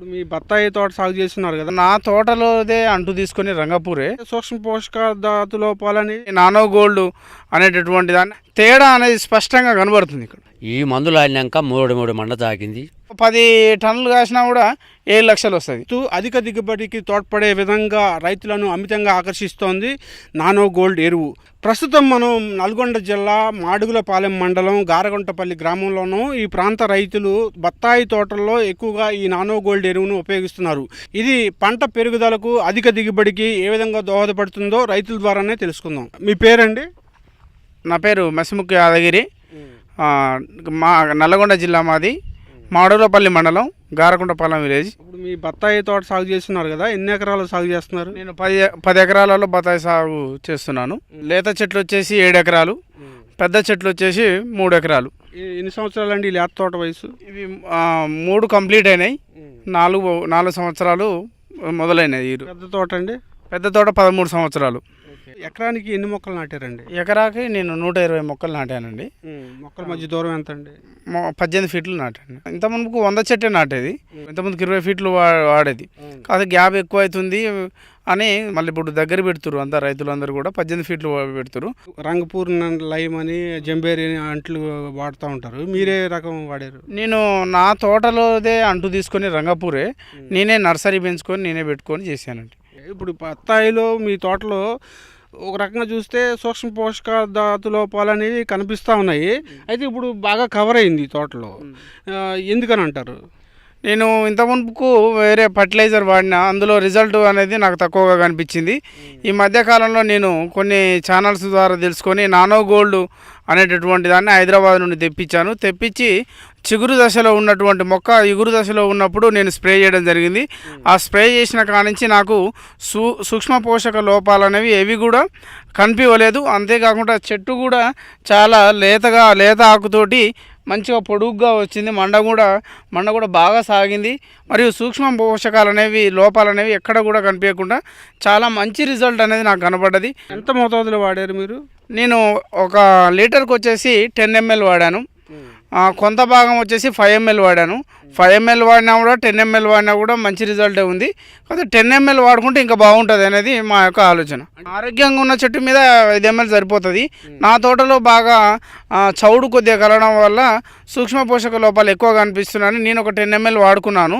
ఇప్పుడు మీ బత్తాయి తోట సాగు చేస్తున్నారు కదా నా తోటలోదే అంటు తీసుకుని రంగపూరే. సూక్ష్మ పోషక ధాతు లోపాలని నానో గోల్డ్ అనేటటువంటి దాన్ని తేడా అనేది స్పష్టంగా కనబడుతుంది ఇక్కడ. ఈ మందులు ఆడినాక మూడు మూడు మండ తాకింది. పది టన్నులు కాసినా కూడా ఏడు లక్షలు వస్తుంది. అధిక దిగుబడికి తోడ్పడే విధంగా రైతులను అమితంగా ఆకర్షిస్తోంది నానో గోల్డ్ ఎరువు. ప్రస్తుతం మనం నల్గొండ జిల్లా మాడుగులపాలెం మండలం గారగుంటపల్లి గ్రామంలోనూ ఈ ప్రాంత రైతులు బత్తాయి తోటల్లో ఎక్కువగా ఈ నానో గోల్డ్ ఎరువును ఉపయోగిస్తున్నారు. ఇది పంట పెరుగుదలకు అధిక దిగుబడికి ఏ విధంగా దోహదపడుతుందో రైతుల ద్వారానే తెలుసుకుందాం. మీ పేరండి? నా పేరు మసిముక్కు యాదగిరి. మా. నల్లగొండ జిల్లా మాది. మాడూరపల్లి మండలం గారకుంటపాలెం విలేజ్. ఇప్పుడు మీ బత్తాయి తోట సాగు చేస్తున్నారు కదా ఎన్ని ఎకరాలు సాగు చేస్తున్నారు? నేను పది పది ఎకరాలలో బత్తాయి సాగు చేస్తున్నాను. లేత చెట్లు వచ్చేసి ఏడు ఎకరాలు పెద్ద చెట్లు వచ్చేసి మూడు ఎకరాలు. ఎన్ని సంవత్సరాలు అండి ఈ లేత తోట వయసు? ఇవి మూడు కంప్లీట్ అయినాయి. నాలుగు నాలుగు సంవత్సరాలు మొదలైనది ఈ పెద్ద తోట అండి? పెద్ద తోట పదమూడు సంవత్సరాలు. ఎకరానికి ఎన్ని మొక్కలు నాటారండి? ఎకరాకి నేను నూట ఇరవై మొక్కలు నాటానండి. మొక్కల మధ్య దూరం ఎంత అండి మొ- పద్దెనిమిది ఫీట్లు నాటాను. ఇంత ముందుకు వంద చెట్టే నాటేది. ఇంతకుముందుకు ఇరవై ఫీట్లు వాడేది. కాదు గ్యాప్ ఎక్కువ అవుతుంది అని మళ్ళీ ఇప్పుడు దగ్గర పెడుతురు అంతా రైతులందరూ కూడా పద్దెనిమిది ఫీట్లు పెడుతురు రంగపూర్ లైమ్ అని జంబేరి అని అంట్లు వాడుతూ ఉంటారు. మీరే రకం వాడారు? నేను నా తోటలోదే అంటు తీసుకొని రంగపూరే నేనే నర్సరీ పెంచుకొని నేనే పెట్టుకొని చేశానండి. ఇప్పుడు బత్తాయిలో మీ తోటలో ఒక రకంగా చూస్తే సూక్ష్మ పోషకాధాతు లోపాలు అనేవి కనిపిస్తూ ఉన్నాయి. అయితే ఇప్పుడు బాగా కవర్ అయింది తోటలో. ఎందుకని అంటారు? నేను ఇంత మునుపుకు వేరే ఫర్టిలైజర్ వాడిన అందులో రిజల్ట్ అనేది నాకు తక్కువగా కనిపించింది. ఈ మధ్య కాలంలో నేను కొన్ని ఛానల్స్ ద్వారా తెలుసుకొని నానో గోల్డ్ అనేటటువంటి దాన్ని హైదరాబాద్ నుండి తెప్పించాను. తెప్పించి చిగురు దశలో ఉన్నటువంటి మొక్క ఇగురు దశలో ఉన్నప్పుడు నేను స్ప్రే చేయడం జరిగింది. ఆ స్ప్రే చేసిన కానించి నాకు సూ సూక్ష్మ పోషక లోపాలు అనేవి ఏవి కూడా కనిపించలేదు అంతేకాకుండా చెట్టు కూడా చాలా లేతగా లేత ఆకుతోటి మంచిగా పొడుగ్గా వచ్చింది. మండ కూడా మండ కూడా బాగా సాగింది. మరియు సూక్ష్మ పోషకాలు అనేవి లోపాలు అనేవి ఎక్కడ కూడా కనిపించకుండా చాలా మంచి రిజల్ట్ అనేది నాకు కనబడ్డది ఎంత మోతాదులో వాడారు మీరు? నేను ఒక లీటర్కి వచ్చేసి టెన్ ఎంఎల్ వాడాను కొంత భాగం వచ్చేసి ఫైవ్ ఎంఎల్ వాడాను. ఫైవ్ ఎంఎల్ వాడినా కూడా టెన్ ఎంఎల్ వాడినా కూడా మంచి రిజల్టే ఉంది. కాకపోతే టెన్ ఎంఎల్ వాడుకుంటే ఇంకా బాగుంటుంది అనేది మా యొక్క ఆలోచన. ఆరోగ్యంగా ఉన్న చెట్టు మీద ఐదు ఎంఎల్ సరిపోతుంది. నా తోటలో బాగా చౌడు కొద్దిగా కలగడం వల్ల సూక్ష్మ పోషక లోపాలు ఎక్కువ కనిపిస్తున్నాయని నేను ఒక టెన్ ఎంఎల్ వాడుకున్నాను.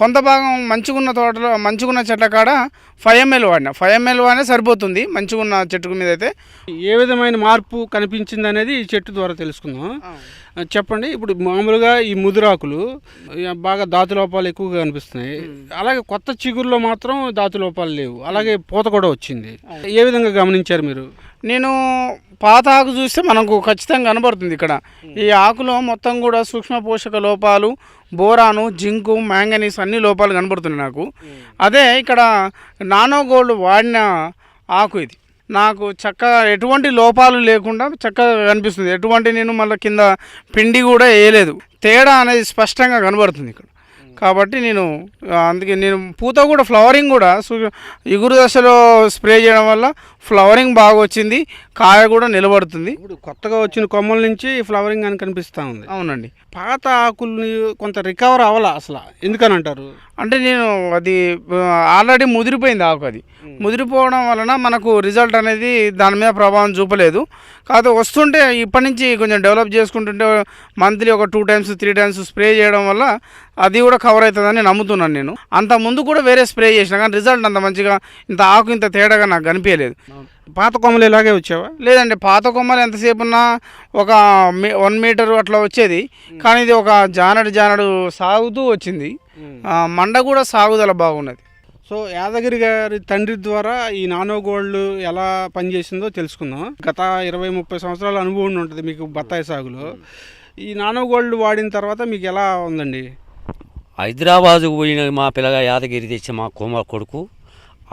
కొంత భాగం మంచిగున్న తోటలో మంచిగున్న చెట్ల కాడ ఫైవ్ ఎంఎల్ వాడినా. ఫైవ్ ఎంఎల్ వాడినా సరిపోతుంది మంచిగున్న చెట్టు మీద అయితే. ఏ విధమైన మార్పు కనిపించింది అనేది ఈ చెట్టు ద్వారా తెలుసుకుందాం. చెప్పండి ఇప్పుడు మామూలుగా ఈ ముదురాకులు బాగా దాతు లోపాలు ఎక్కువగా కనిపిస్తున్నాయి. అలాగే కొత్త చిగురులో మాత్రం దాతు లోపాలు లేవు. అలాగే పూత కూడా వచ్చింది. ఏ విధంగా గమనించారు మీరు? నేను పాత ఆకు చూస్తే మనకు ఖచ్చితంగా కనబడుతుంది ఇక్కడ. ఈ ఆకులో మొత్తం కూడా సూక్ష్మ పోషక లోపాలు బోరాను జింకు మ్యాంగనీస్ అన్ని లోపాలు కనబడుతున్నాయి నాకు. అదే ఇక్కడ నానో గోల్డ్ వాడిన ఆకు ఇది. నాకు చక్కగా ఎటువంటి లోపాలు లేకుండా చక్కగా కనిపిస్తుంది. ఎటువంటి నేను మళ్ళీ కింద పిండి కూడా వేయలేదు. తేడా అనేది స్పష్టంగా కనబడుతుంది ఇక్కడ. కాబట్టి నేను అందుకే నేను పూత కూడా ఫ్లవరింగ్ కూడా సు- ఇగురు దశలో స్ప్రే చేయడం వల్ల ఫ్లవరింగ్ బాగా వచ్చింది కాయ కూడా నిలబడుతుంది. ఇప్పుడు కొత్తగా వచ్చిన కొమ్మల నుంచి ఫ్లవరింగ్ అని కనిపిస్తూ ఉంది. అవునండి. పాత ఆకుల్ని కొంత రికవర్ అవ్వాలా అసలు? ఎందుకని అంటారు అంటే నేను అది ఆల్రెడీ ముదిరిపోయింది ఆకు అది. ముదిరిపోవడం వలన మనకు రిజల్ట్ అనేది దాని మీద ప్రభావం చూపలేదు. కాకపోతే వస్తుంటే ఇప్పటి నుంచి కొంచెం డెవలప్ చేసుకుంటుంటే మంత్లీ ఒక two times three times spray చేయడం వల్ల అది కూడా కవర్ అవుతుందని నమ్ముతున్నాను నేను. అంత ముందు కూడా వేరే స్ప్రే చేసిన కానీ రిజల్ట్ అంత మంచిగా ఇంత ఆకు ఇంత తేడాగా నాకు కనిపించలేదు. పాత కొమ్మలు ఇలాగే వచ్చావా? లేదండి పాత కొమ్మలు ఎంతసేపు ఉన్నా ఒక మీ వన్ మీటర్ అట్లా వచ్చేది. కానీ ఇది ఒక జానడు జానడు సాగుతూ వచ్చింది. మండ కూడా సాగుదల బాగున్నది. సో యాదగిరి గారి తండ్రి ద్వారా ఈ నానో గోల్డ్ ఎలా పనిచేసిందో తెలుసుకుందాం. గత ఇరవై ముప్పై సంవత్సరాల అనుభవం ఉంటుంది మీకు బత్తాయి సాగులో. ఈ నానో గోల్డ్ వాడిన తర్వాత మీకు ఎలా ఉందండి? హైదరాబాద్ పోయిన మా పిల్లగా యాదగిరి తెచ్చి మా కుమార్ కొడుకు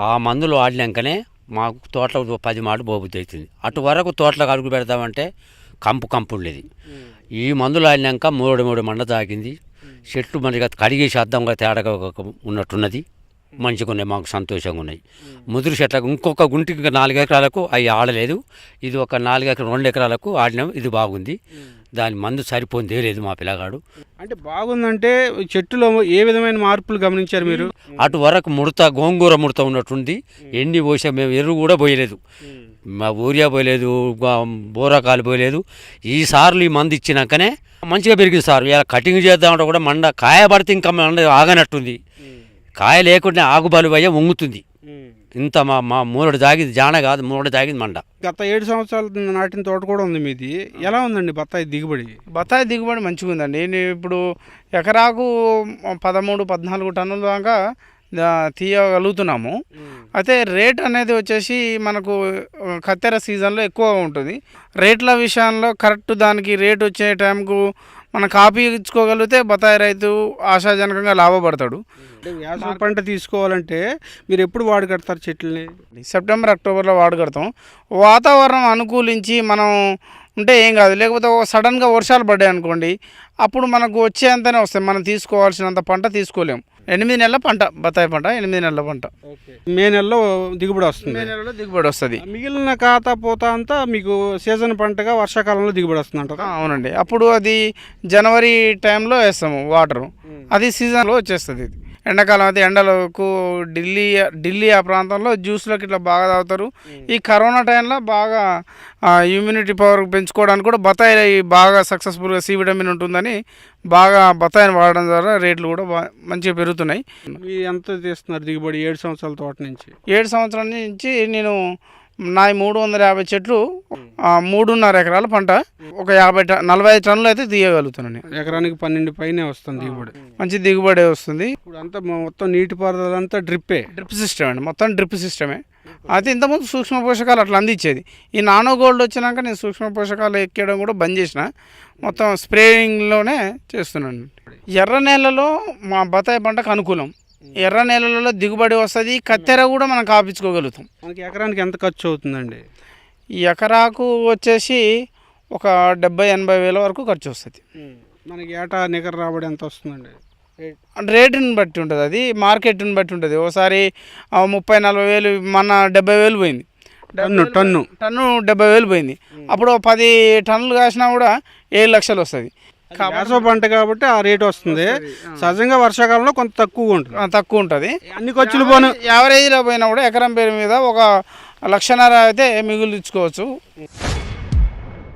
ఆ మందులు ఆడినాకనే మాకు తోటలో పది మాట బోబుద్ది అవుతుంది అటు వరకు తోటలకు అడుగు పెడదామంటే కంపు కంపు ఉండేది ఈ మందులు ఆడినాక మూడు మూడు మండ తాకింది చెట్లు మనకి కడిగేసి అద్దంగా తేడాగా ఉన్నట్టున్నది. మంచిగా ఉన్నాయి మాకు సంతోషంగా ఉన్నాయి. ముదురు చెట్లకు ఇంకొక గుంటికి నాలుగు ఎకరాలకు అవి ఆడలేదు. ఇది ఒక నాలుగు ఎకరాలు రెండు ఎకరాలకు ఆడినాం ఇది బాగుంది. దాని మందు సరిపోయిందే లేదు మా పిల్లగాడు. అంటే బాగుందంటే చెట్టులో ఏ విధమైన మార్పులు గమనించారు మీరు? అటు వరకు ముడత గోంగూర ముడత ఉన్నట్టుంది. ఎండి పోసా మేము ఎరువు కూడా పోయలేదు. మా ఊరియా పోయలేదు బోరాకాలు పోయలేదు. ఈ సార్లు ఈ మందు ఇచ్చినాకనే మంచిగా పెరిగింది సార్. ఇలా కటింగ్ చేద్దామంటే కూడా మండ కాయ పడితే ఇంకా మండ ఆగనట్టుంది. కాయ లేకుండా ఆగు బలువయ్య వంగుతుంది ఇంత మా మా మూడు తాగింది జాన కాదు మూడు తాగింది మండ. గత ఏడు సంవత్సరాల నాటిన తోట కూడా ఉంది మీది. ఎలా ఉందండి బత్తాయి దిగుబడి? బత్తాయి దిగుబడి మంచిగా ఉందండి. నేను ఇప్పుడు ఎకరాకు పదమూడు పద్నాలుగు టన్నుల దాకా తీయగలుగుతున్నాము. అయితే రేట్ అనేది వచ్చేసి మనకు కత్తెర సీజన్లో ఎక్కువ ఉంటుంది. రేట్ల విషయంలో కరెక్ట్ దానికి రేట్ వచ్చే టైంకు మనం కాపీ ఇచ్చుకోగలిగితే బత్తాయి రైతు ఆశాజనకంగా లాభపడతాడు. వేసవి పంట తీసుకోవాలంటే మీరు ఎప్పుడు వాడు కడతారు చెట్లని? సెప్టెంబర్ అక్టోబర్లో వాడగడతాం వాతావరణం అనుకూలించి మనం ఉంటే ఏం కాదు. లేకపోతే సడన్గా వర్షాలు పడ్డాయి అనుకోండి అప్పుడు మనకు వచ్చేంతనే వస్తాయి. మనం తీసుకోవాల్సినంత పంట తీసుకోలేం. ఎనిమిది నెలల పంట బత్తాయి పంట ఎనిమిది నెలల పంట. మే నెలలో దిగుబడి వస్తుంది. మే నెలలో దిగుబడి వస్తుంది. మిగిలిన ఖాతా పోత అంతా మీకు సీజన్ పంటగా వర్షాకాలంలో దిగుబడి వస్తుంది అంటారా అవునండి. అప్పుడు అది జనవరి టైంలో వేస్తాము వాటరు. అది సీజన్లో వచ్చేస్తుంది ఇది. ఎండాకాలం అయితే ఎండలకు ఢిల్లీ ఢిల్లీ ఆ ప్రాంతంలో జ్యూస్లోకి ఇట్లా బాగా తాగుతారు. ఈ కరోనా టైంలో బాగా ఇమ్యూనిటీ పవర్ పెంచుకోవడానికి కూడా బత్తాయి బాగా సక్సెస్ఫుల్గా సి విటమిన్ ఉంటుందని బాగా బత్తాయిని వాడడం ద్వారా రేట్లు కూడా మంచిగా పెరుగుతున్నాయి. ఎంత తీస్తున్నారు దిగుబడి? ఏడు సంవత్సరాల తోట నుంచి. ఏడు సంవత్సరాల నుంచి నేను నా మూడు వందల యాభై చెట్లు మూడున్నర ఎకరాల పంట. ఒక యాభై ట నలభై ఐదు టన్నులు అయితే తీయగలుగుతాను నేను. ఎకరానికి పన్నెండు పైనే వస్తుంది దిగుబడి. మంచి దిగుబడి వస్తుంది. ఇప్పుడు అంతా మొత్తం నీటిపారుదల అంతా డ్రిప్పే. డ్రిప్ సిస్టమ్ అండి. మొత్తం డ్రిప్ సిస్టమే. అయితే ఇంతకుముందు సూక్ష్మ పోషకాలు అట్లా అందించేది. ఈ నానో గోల్డ్ వచ్చినాక నేను సూక్ష్మ పోషకాలు ఎక్కడం కూడా బంద్ చేసిన. మొత్తం స్ప్రేయింగ్లోనే చేస్తున్నాను. ఎర్ర నేలలో మా బత్తాయి పంటకు అనుకూలం. ఎర్ర నేలలలో దిగుబడి వస్తుంది కత్తెర కూడా మనం కాపించుకోగలుగుతాం. మనకి ఎకరానికి ఎంత ఖర్చు అవుతుందండి? ఎకరాకు వచ్చేసి ఒక డెబ్బై ఎనభై వేల వరకు ఖర్చు వస్తుంది. మనకి ఏటా నికర రాబడి ఎంత వస్తుందండి? రేటుని బట్టి ఉంటుంది అది మార్కెట్ని బట్టి ఉంటుంది. ఆ, ముప్పై నలభై వేలు మన డెబ్బై వేలు పోయింది. Ton ton. టన్ను డెబ్బై వేలు పోయింది. అప్పుడు పది టన్నులు కాసినా కూడా ఏడు లక్షలు వస్తుంది. వేసవ పంట కాబట్టి ఆ రేట్ వస్తుంది. సహజంగా వర్షాకాలంలో కొంత తక్కువగా ఉంటుంది. తక్కువ ఉంటుంది. అన్ని ఖర్చులు పోను యావరేజ్లో పోయినా కూడా ఎకరం పేరు మీద ఒక లక్షన్నర అయితే మిగులు ఇచ్చుకోవచ్చు